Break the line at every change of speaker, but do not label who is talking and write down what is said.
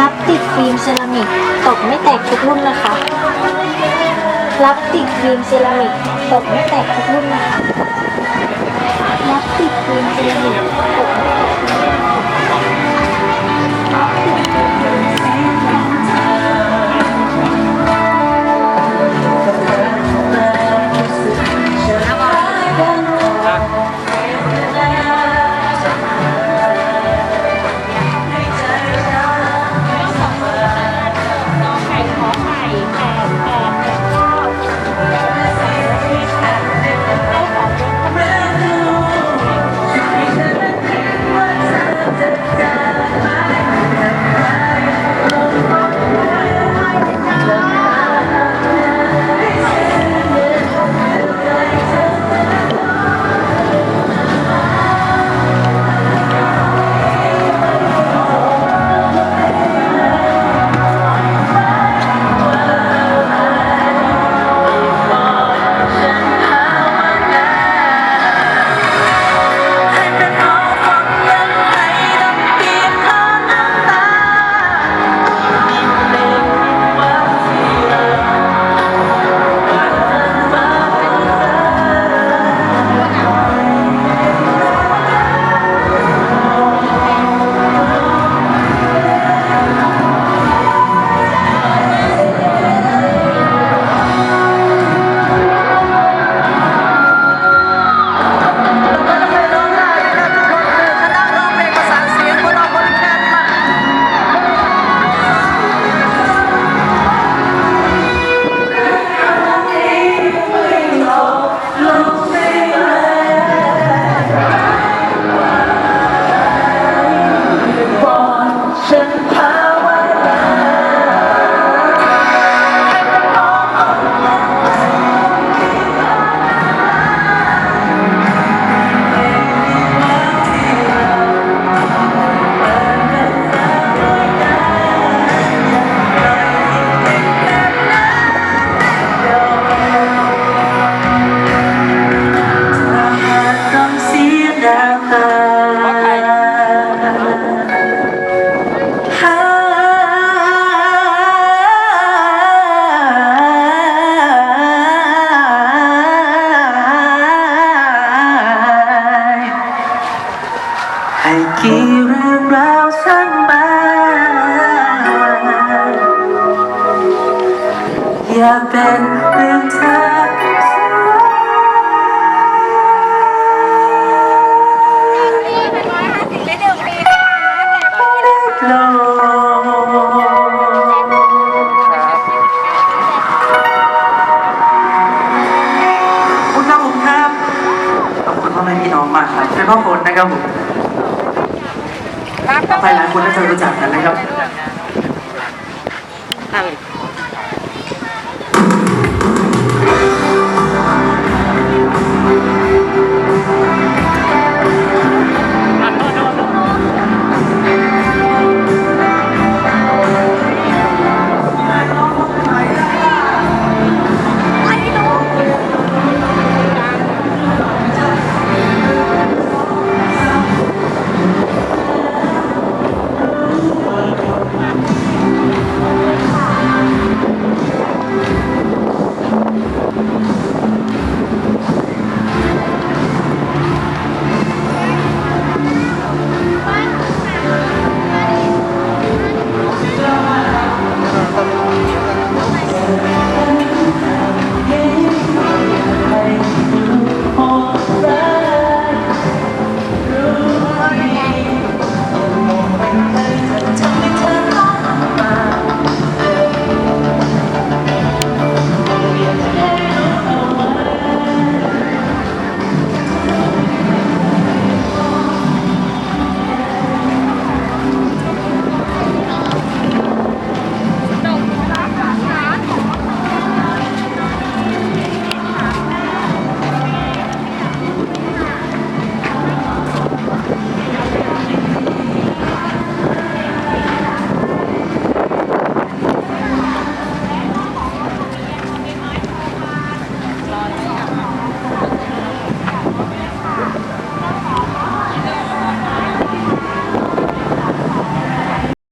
ลับติดฟิล์มเซรามิกตกไม่แตกทุกรุ่นนะคะ รับติดฟิล์มเซรามิกตกไม่แตกทุกรุ่นนะคะ รับติดฟิล์มเซรามิก
อย่าเป็นเรื่องเธอโลคุณครับผมครับขอบคุณพ่อแม่พี่น้องมากครับเป็นพ่อฝนนะครับผมต่อไปหลายคนน่าจะรู้จักกันนะครับ